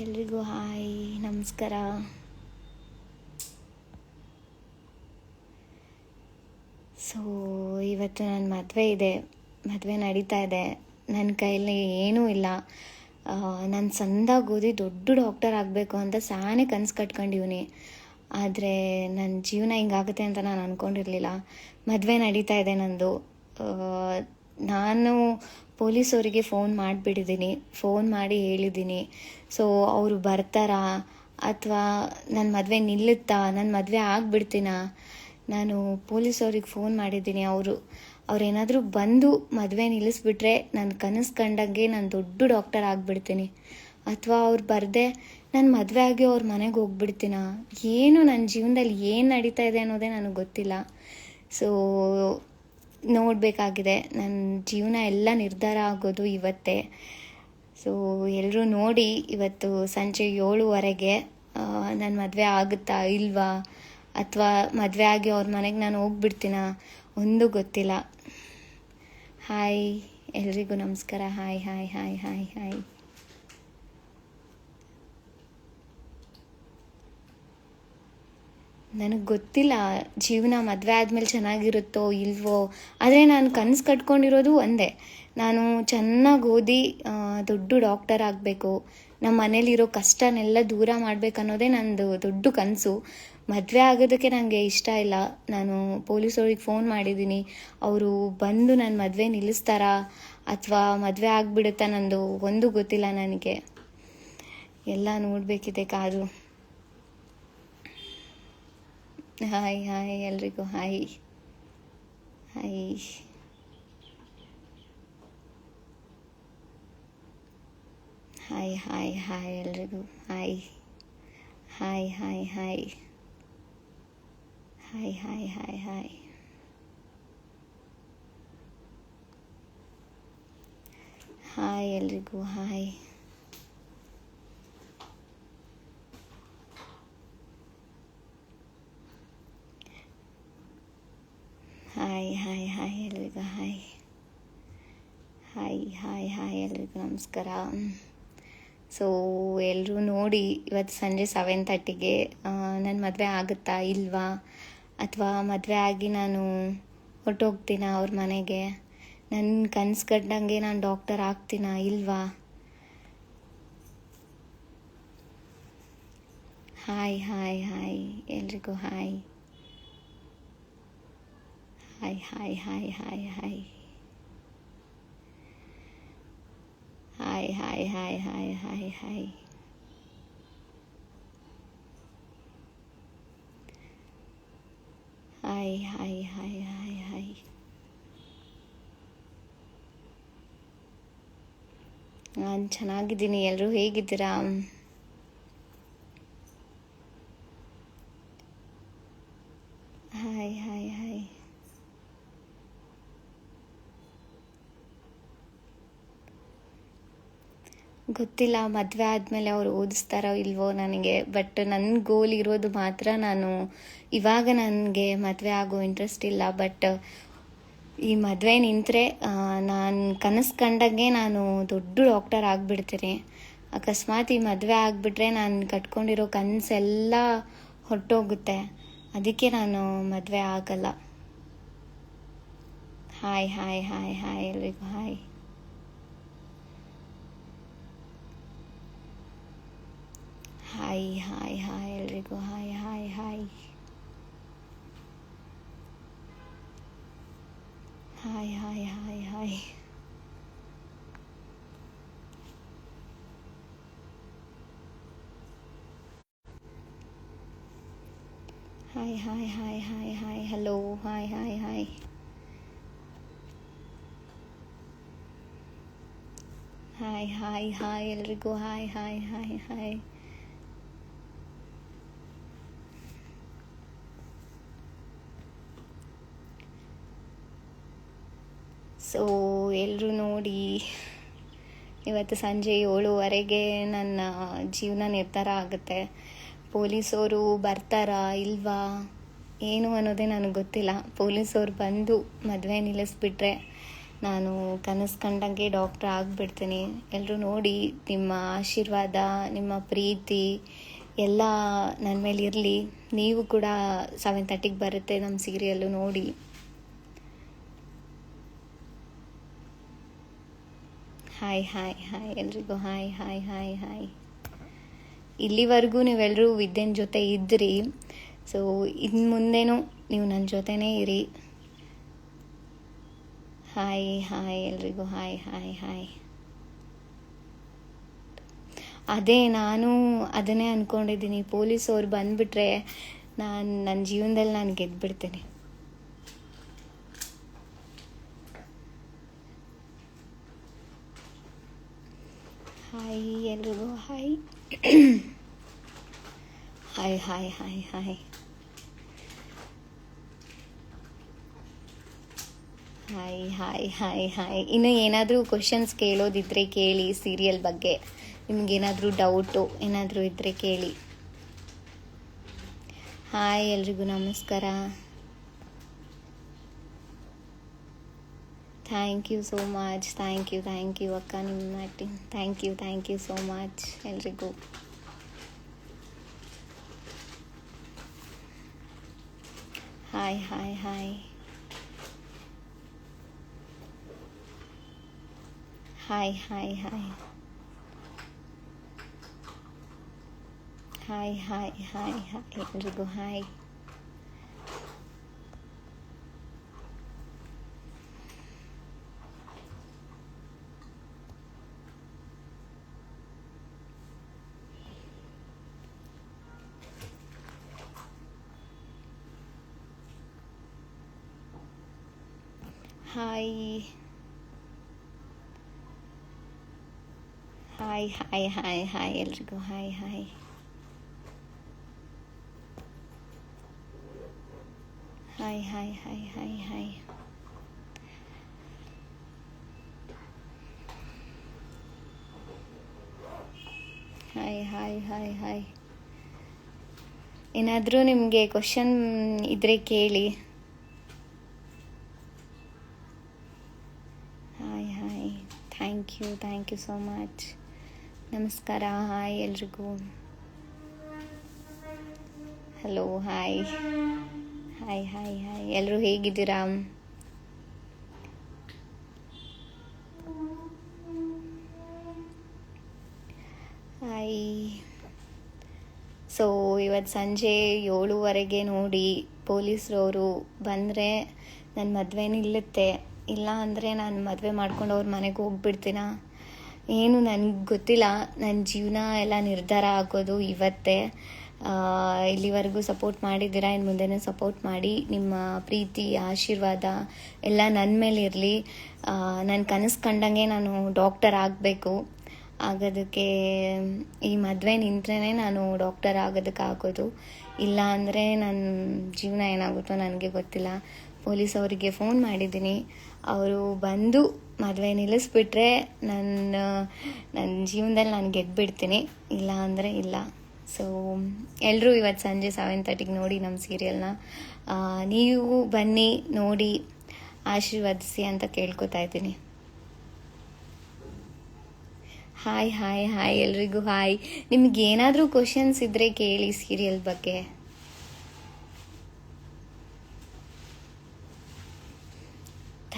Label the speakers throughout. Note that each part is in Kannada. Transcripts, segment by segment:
Speaker 1: ಎಲ್ರಿಗೂ ಹಾಯ್, ನಮಸ್ಕಾರ. ಸೊ ಇವತ್ತು ನನ್ನ ಮದುವೆ ಇದೆ. ಮದುವೆ ನಡೀತಾ ಇದೆ. ನನ್ನ ಕೈಯಲ್ಲಿ ಏನೂ ಇಲ್ಲ. ನಾನು ಸಂದಾಗ ಓದಿ ದೊಡ್ಡ ಡಾಕ್ಟರ್ ಆಗಬೇಕು ಅಂತ ಸಾನೇ ಕನಸು ಕಟ್ಕೊಂಡಿವ್ನಿ. ಆದರೆ ನನ್ನ ಜೀವನ ಹಿಂಗಾಗುತ್ತೆ ಅಂತ ನಾನು ಅಂದ್ಕೊಂಡಿರಲಿಲ್ಲ ಮದುವೆ ನಡೀತಾ ಇದೆ ನಂದು. ನಾನು ಪೊಲೀಸವರಿಗೆ ಫೋನ್ ಮಾಡಿಬಿಟ್ಟಿದ್ದೀನಿ ಫೋನ್ ಮಾಡಿ ಹೇಳಿದ್ದೀನಿ ಸೊ ಅವರು ಬರ್ತಾರಾ? ಅಥವಾ ನನ್ನ ಮದುವೆ ನಿಲ್ಲುತ್ತಾ? ನನ್ನ ಮದುವೆ ಆಗ್ಬಿಡ್ತೀನಾ? ನಾನು ಪೊಲೀಸವ್ರಿಗೆ ಫೋನ್ ಮಾಡಿದ್ದೀನಿ ಅವರು, ಅವ್ರೇನಾದರೂ ಬಂದು ಮದುವೆ ನಿಲ್ಲಿಸ್ಬಿಟ್ರೆ ನನ್ನ ಕನಸು ಕಂಡಂಗೆ ನಾನು ದೊಡ್ಡ ಡಾಕ್ಟರ್ ಆಗಿಬಿಡ್ತೀನಿ. ಅಥವಾ ಅವ್ರು ಬರದೆ ನಾನು ಮದುವೆ ಆಗಿ ಅವ್ರ ಮನೆಗೆ ಹೋಗ್ಬಿಡ್ತೀನ? ಏನು ನನ್ನ ಜೀವನದಲ್ಲಿ ಏನು ನಡೀತಾ ಇದೆ ಅನ್ನೋದೇ ನನಗೆ ಗೊತ್ತಿಲ್ಲ. ಸೊ ನೋಡಬೇಕಾಗಿದೆ. ನನ್ನ ಜೀವನ ಎಲ್ಲ ನಿರ್ಧಾರ ಆಗೋದು ಇವತ್ತೇ. ಸೊ ಎಲ್ಲರೂ ನೋಡಿ ಇವತ್ತು ಸಂಜೆ ಏಳುವರೆಗೆ ನನ್ನ ಮದುವೆ ಆಗುತ್ತಾ ಇಲ್ವಾ? ಅಥವಾ ಮದುವೆ ಆಗಿ ಅವ್ರ ಮನೆಗೆ ನಾನು ಹೋಗ್ಬಿಡ್ತೀನ? ಒಂದು ಗೊತ್ತಿಲ್ಲ. ಹಾಯ್ ಎಲ್ರಿಗೂ ನಮಸ್ಕಾರ. Hi hi hi hi hi ನನಗೆ ಗೊತ್ತಿಲ್ಲ, ಜೀವನ ಮದುವೆ ಆದಮೇಲೆ ಚೆನ್ನಾಗಿರುತ್ತೋ ಇಲ್ವೋ, ಆದರೆ ನಾನು ಕನಸು ಕಟ್ಕೊಂಡಿರೋದು ಒಂದೇ. ನಾನು ಚೆನ್ನಾಗಿ ಓದಿ ದೊಡ್ಡ ಡಾಕ್ಟರ್ ಆಗಬೇಕು. ನಮ್ಮ ಮನೇಲಿರೋ ಕಷ್ಟನೆಲ್ಲ ದೂರ ಮಾಡಬೇಕು ಅನ್ನೋದೇ ನಂದು ದೊಡ್ಡ ಕನಸು. ಮದುವೆ ಆಗೋದಕ್ಕೆ ನನಗೆ ಇಷ್ಟ ಇಲ್ಲ. ನಾನು ಪೊಲೀಸವ್ರಿಗೆ ಫೋನ್ ಮಾಡಿದ್ದೀನಿ. ಅವರು ಬಂದು ನನ್ನ ಮದುವೆ ನಿಲ್ಲಿಸ್ತಾರಾ? ಅಥವಾ ಮದುವೆ ಆಗಿಬಿಡುತ್ತಾ ನಂದು? ಒಂದು ಗೊತ್ತಿಲ್ಲ ನನಗೆ. ಎಲ್ಲ ನೋಡಬೇಕಿದೆ ಕಾದು ಹಾಯ್ ಹಾಯ್ ಎಲ್ರಿಗೂ hi hi hi hi hi ಎಲ್ರಿಗೂ hi hi hi hi hi hi hi hi hi ಎಲ್ರಿಗೂ ಹಾಯ್ ಹಾಯ್ ಹಾಯ್ ಹಾಯ್ ಎಲ್ರಿಗೂ ಹಾಯ್ ಹಾಯ್ ಹಾಯ್ ಹಾಯ್ ಎಲ್ರಿಗೂ ನಮಸ್ಕಾರ. ಸೊ ಎಲ್ಲರೂ ನೋಡಿ ಇವತ್ತು ಸಂಜೆ ಸೆವೆನ್ ತರ್ಟಿಗೆ ನನ್ನ ಮದುವೆ ಆಗುತ್ತಾ ಇಲ್ವಾ? ಅಥವಾ ಮದುವೆ ಆಗಿ ನಾನು ಹೊರ್ಟೋಗ್ತೀನಾ ಅವ್ರ ಮನೆಗೆ? ನನ್ನ ಕನ್ಸು ಕಟ್ಟಂಗೆ ನಾನು ಡಾಕ್ಟರ್ ಆಗ್ತೀನ ಇಲ್ವಾ? ಹಾಯ್ ಹಾಯ್ ಹಾಯ್ ಎಲ್ರಿಗೂ hi hi hi hi hi hi hi hi hi hi hi hi hi hi hi hi hi ನಾನು ಚೆನ್ನಾಗಿದ್ದೀನಿ. ಎಲ್ಲರೂ ಹೇಗಿದ್ದೀರಾ ಹಾಯ್ ಹಾಯ್ ಹಾಯ್ ಗೊತ್ತಿಲ್ಲ, ಮದುವೆ ಆದಮೇಲೆ ಅವ್ರು ಓದಿಸ್ತಾರೋ ಇಲ್ವೋ ನನಗೆ. ಬಟ್ ನನ್ನ ಗೋಲ್ ಇರೋದು ಮಾತ್ರ ನಾನು, ಇವಾಗ ನನಗೆ ಮದುವೆ ಆಗೋ ಇಂಟ್ರೆಸ್ಟ್ ಇಲ್ಲ. ಬಟ್ ಈ ಮದುವೆ ನಿಂತರೆ ನಾನು ಕನಸು ಕಂಡಂಗೆ ನಾನು ದೊಡ್ಡ ಡಾಕ್ಟರ್ ಆಗಿಬಿಡ್ತೀನಿ. ಅಕಸ್ಮಾತ್ ಈ ಮದುವೆ ಆಗಿಬಿಟ್ರೆ ನಾನು ಕಟ್ಕೊಂಡಿರೋ ಕನಸೆಲ್ಲ ಹೊರಟೋಗುತ್ತೆ. ಅದಕ್ಕೆ ನಾನು ಮದುವೆ ಆಗಲ್ಲ. ಹಾಯ್ ಹಾಯ್ ಹಾಯ್ ಹಾಯ್ ಎಲ್ರಿಗೂ ಹಾಯ್ ಹಾಯ್ ಹಾಯ್ ಎಲ್ರಿಗೂ hi hi hi hi hi hi hi hi hi hi hi hi hello hi hi hi hi hi hi ಎಲ್ರಿಗೂ ಹಾಯ್ ಹಾಯ್ ಹಾಯ್ ಸೊ ಎಲ್ಲರೂ ನೋಡಿ ಇವತ್ತು ಸಂಜೆ ಏಳುವರೆಗೆ ನನ್ನ ಜೀವನ ನಿರ್ಧಾರ ಆಗುತ್ತೆ. ಪೊಲೀಸವರು ಬರ್ತಾರಾ ಇಲ್ವಾ ಏನು ಅನ್ನೋದೇ ನನಗೆ ಗೊತ್ತಿಲ್ಲ. ಪೊಲೀಸವ್ರು ಬಂದು ಮದುವೆ ನಿಲ್ಲಿಸ್ಬಿಟ್ರೆ ನಾನು ಕನಸು ಕಂಡಂಗೆ ಡಾಕ್ಟ್ರ್ ಆಗಿಬಿಡ್ತೀನಿ. ಎಲ್ಲರೂ ನೋಡಿ ನಿಮ್ಮ ಆಶೀರ್ವಾದ, ನಿಮ್ಮ ಪ್ರೀತಿ ಎಲ್ಲ ನನ್ನ ಮೇಲೆ ಇರಲಿ. ನೀವು ಕೂಡ ಸೆವೆನ್ ತರ್ಟಿಗೆ ಬರುತ್ತೆ ನಮ್ಮ ಸೀರಿಯಲ್ಲು ನೋಡಿ. ಹಾಯ್ ಹಾಯ್ ಹಾಯ್ ಎಲ್ರಿಗೂ ಹಾಯ್ ಹಾಯ್ ಹಾಯ್ ಹಾಯ್. ಇಲ್ಲಿವರೆಗೂ ನೀವೆಲ್ಲರೂ ವಿದ್ಯೆನ ಜೊತೆ ಇದ್ರಿ. ಸೊ ಇನ್ನು ಮುಂದೆನೂ ನೀವು ನನ್ನ ಜೊತೆನೇ ಇರಿ. ಹಾಯ್ ಹಾಯ್ ಎಲ್ರಿಗೂ ಹಾಯ್ ಹಾಯ್ ಹಾಯ್. ಅದೇ ನಾನು ಅದನ್ನೇ ಅಂದ್ಕೊಂಡಿದ್ದೀನಿ ಪೊಲೀಸ್ ಅವ್ರು ಬಂದುಬಿಟ್ರೆ ನಾನು ನನ್ನ ಜೀವನದಲ್ಲಿ ನಾನು ಗೆದ್ದುಬಿಡ್ತೀನಿ ಹಾಯ್ ಎಲ್ರಿಗೂ hi hi hi hi hi hi hi hi hi ಇನ್ನು ಏನಾದರೂ ಕ್ವಶನ್ಸ್ ಕೇಳೋದಿದ್ರೆ ಕೇಳಿ ಸೀರಿಯಲ್ ಬಗ್ಗೆ. ನಿಮಗೇನಾದರೂ ಡೌಟು ಏನಾದರೂ ಇದ್ದರೆ ಕೇಳಿ. ಹಾಯ್ ಎಲ್ರಿಗೂ ನಮಸ್ಕಾರ. Thank you so much thank you thank you ಅಕ್ಕ ನಿಮ್ಮ acting thank you thank you so much ಎಲ್ರಿಗೂ hi hi hi hi hi hi hi hi hi hi ಎಲ್ರಿಗೂ hi hi hi hi hi hi ಎಲ್ರಿಗೂ hi hi hi hi hi hi hi hi hi hi hi ಏನಾದರೂ ನಿಮಗೆ ಕ್ವಶನ್ ಇದ್ರೆ ಕೇಳಿ. Hi hi thank you thank you so much ನಮಸ್ಕಾರ ಹಾಯ್ ಎಲ್ರಿಗೂ. Hello hi hi hi hi ಎಲ್ಲರೂ ಹೇಗಿದ್ದೀರಾ? ಹಾಯ್ ಸೊ ಇವತ್ತು ಸಂಜೆ ಏಳುವರೆಗೆ ನೋಡಿ ಪೊಲೀಸ್ರವರು ಬಂದರೆ ನನ್ನ ಮದುವೆ ನಿಲ್ಲುತ್ತೆ. ಇಲ್ಲ ಅಂದರೆ ನಾನು ಮದುವೆ ಮಾಡ್ಕೊಂಡು ಅವ್ರ ಮನೆಗೆ ಹೋಗ್ಬಿಡ್ತೀನ? ಏನು ನನಗೆ ಗೊತ್ತಿಲ್ಲ. ನನ್ನ ಜೀವನ ಎಲ್ಲ ನಿರ್ಧಾರ ಆಗೋದು ಇವತ್ತೇ. ಇಲ್ಲಿವರೆಗೂ ಸಪೋರ್ಟ್ ಮಾಡಿದ್ದೀರಾ? ಇನ್ನು ಮುಂದೆನೂ ಸಪೋರ್ಟ್ ಮಾಡಿ. ನಿಮ್ಮ ಪ್ರೀತಿ, ಆಶೀರ್ವಾದ ಎಲ್ಲ ನನ್ನ ಮೇಲೆ ಇರಲಿ. ನನ್ನ ಕನಸು ಕಂಡಂಗೆ ನಾನು ಡಾಕ್ಟರ್ ಆಗಬೇಕು. ಆಗೋದಕ್ಕೆ ಈ ಮದುವೆ ನಿಂತರೆ ನಾನು ಡಾಕ್ಟರ್ ಆಗೋದಕ್ಕೆ ಆಗೋದು. ಇಲ್ಲ ಅಂದರೆ ನನ್ನ ಜೀವನ ಏನಾಗುತ್ತೋ ನನಗೆ ಗೊತ್ತಿಲ್ಲ. ಪೊಲೀಸ್ ಅವರಿಗೆ ಫೋನ್ ಮಾಡಿದ್ದೀನಿ. ಅವರು ಬಂದು ಮದುವೆ ನಿಲ್ಲಿಸ್ಬಿಟ್ರೆ ನನ್ನ ನನ್ನ ಜೀವನದಲ್ಲಿ ನಾನು ಗೆದ್ದುಬಿಡ್ತೀನಿ ಇಲ್ಲ ಅಂದರೆ ಇಲ್ಲ. ಸೊ ಎಲ್ಲರೂ ಇವತ್ತು ಸಂಜೆ ಸೆವೆನ್ ತರ್ಟಿಗೆ ನೋಡಿ ನಮ್ಮ ಸೀರಿಯಲ್ನ ನೀವು ಬನ್ನಿ, ನೋಡಿ, ಆಶೀರ್ವದಿಸಿ ಅಂತ ಕೇಳ್ಕೊತಾ ಇದ್ದೀನಿ. ಹಾಯ್ ಹಾಯ್ ಹಾಯ್ ಎಲ್ರಿಗೂ ಹಾಯ್ ನಿಮ್ಗೆ ಏನಾದರೂ ಕ್ವಶನ್ಸ್ ಇದ್ದರೆ ಕೇಳಿ ಸೀರಿಯಲ್ ಬಗ್ಗೆ.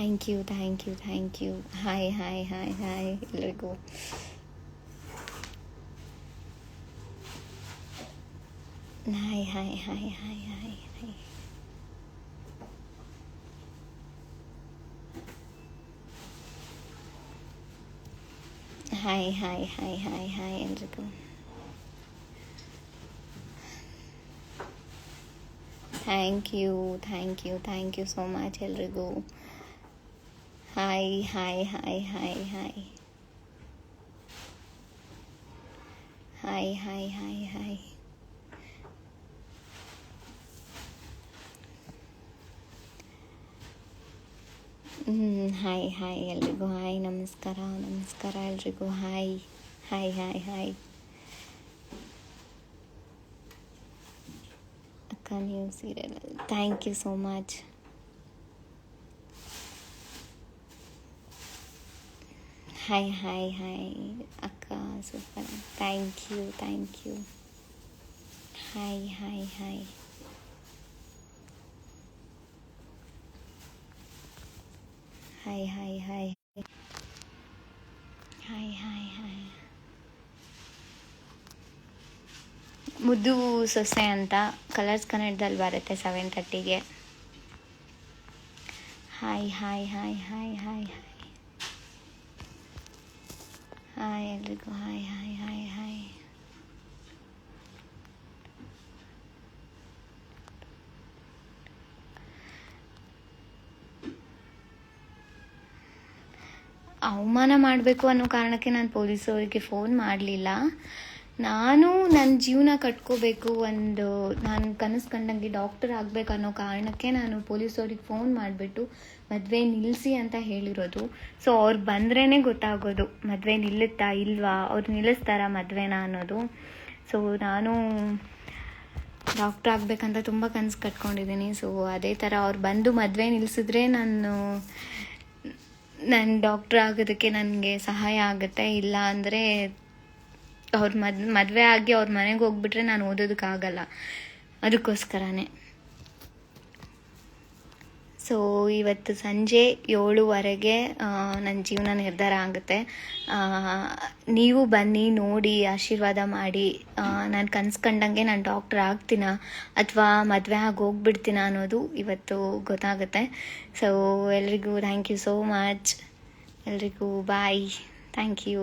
Speaker 1: Thank you thank you thank you hi hi hi hi ಎಲ್ರಿಗೂ hi hi hi hi hi hi hi hi hi hi hi ಎಲ್ರಿಗೂ thank you thank you thank you so much ಎಲ್ರಿಗೂ hi hi hi hi hi hi hi hi hi hmm, hi hi ಎಲ್ರಿಗೂ ಹಾಯ್ ನಮಸ್ಕಾರ ನಮಸ್ಕಾರ ಎಲ್ರಿಗೂ ಹಾಯ್ ಹಾಯ್ ಹಾಯ್ ಹಾಯ್ ಅಕ್ಕ ನೀವು serial thank you so much hi hi hi ಅಕ್ಕ super thank you thank you hi hi hi hi hi hi hi hi hi ಮುದ್ದು ಸೊಸೆ ಅಂತ ಕಲರ್ಸ್ ಕನ್ನಡದಲ್ಲಿ ಬರುತ್ತೆ ಸೆವೆನ್ ತರ್ಟಿಗೆ hi hi hi hi hi hi hi ಎಲ್ರಿಗೂ ಹಾಯ್ ಹಾಯ್ ಹಾಯ್ ಹಾಯ್ ಅವಮಾನ ಮಾಡಬೇಕು ಅನ್ನೋ ಕಾರಣಕ್ಕೆ ನಾನು ಪೊಲೀಸವರಿಗೆ ಫೋನ್ ಮಾಡಲಿಲ್ಲ. ನಾನು ನನ್ನ ಜೀವನ ಕಟ್ಕೋಬೇಕು ಒಂದು ನಾನು ಕನಸು ಕಂಡಂಗೆ ಡಾಕ್ಟರ್ ಆಗಬೇಕು ಅನ್ನೋ ಕಾರಣಕ್ಕೆ ನಾನು ಪೊಲೀಸವ್ರಿಗೆ ಫೋನ್ ಮಾಡಿಬಿಟ್ಟು ಮದುವೆ ನಿಲ್ಲಿಸಿ ಅಂತ ಹೇಳಿರೋದು. ಸೊ ಅವ್ರು ಬಂದ್ರೇ ಗೊತ್ತಾಗೋದು, ಮದುವೆ ನಿಲ್ಲುತ್ತಾ ಇಲ್ವಾ? ಅವ್ರು ನಿಲ್ಲಿಸ್ತಾರ ಮದುವೆನ ಅನ್ನೋದು. ಸೊ ನಾನು ಡಾಕ್ಟರ್ ಆಗಬೇಕಂತ ತುಂಬ ಕನಸು ಕಟ್ಕೊಂಡಿದ್ದೀನಿ ಸೊ ಅದೇ ಥರ ಅವ್ರು ಬಂದು ಮದುವೆ ನಿಲ್ಲಿಸಿದ್ರೆ ನಾನು ನಾನು ಡಾಕ್ಟ್ರ್ ಆಗೋದಕ್ಕೆ ನನಗೆ ಸಹಾಯ ಆಗುತ್ತೆ, ಇಲ್ಲ ಅಂದರೆ ಅವ್ರ ಮದ್, ಮದುವೆ ಆಗಿ ಅವ್ರ ಮನೆಗೆ ಹೋಗ್ಬಿಟ್ರೆ ನಾನು ಓದೋದಕ್ಕಾಗಲ್ಲ. ಅದಕ್ಕೋಸ್ಕರನೇ. ಸೊ ಇವತ್ತು ಸಂಜೆ ಏಳುವರೆಗೆ ನನ್ನ ಜೀವನ ನಿರ್ಧಾರ ಆಗುತ್ತೆ. ನೀವು ಬನ್ನಿ, ನೋಡಿ, ಆಶೀರ್ವಾದ ಮಾಡಿ. ನಾನು ಕನ್ಸು ಕಂಡಂಗೆ ನಾನು ಡಾಕ್ಟರ್ ಆಗ್ತೀನ ಅಥವಾ ಮದುವೆ ಆಗಿ ಹೋಗ್ಬಿಡ್ತೀನ ಅನ್ನೋದು ಇವತ್ತು ಗೊತ್ತಾಗುತ್ತೆ. ಸೊ ಎಲ್ರಿಗೂ ಥ್ಯಾಂಕ್ ಯು ಸೋ ಮಚ್ ಎಲ್ರಿಗೂ ಬಾಯ್ ಥ್ಯಾಂಕ್ ಯು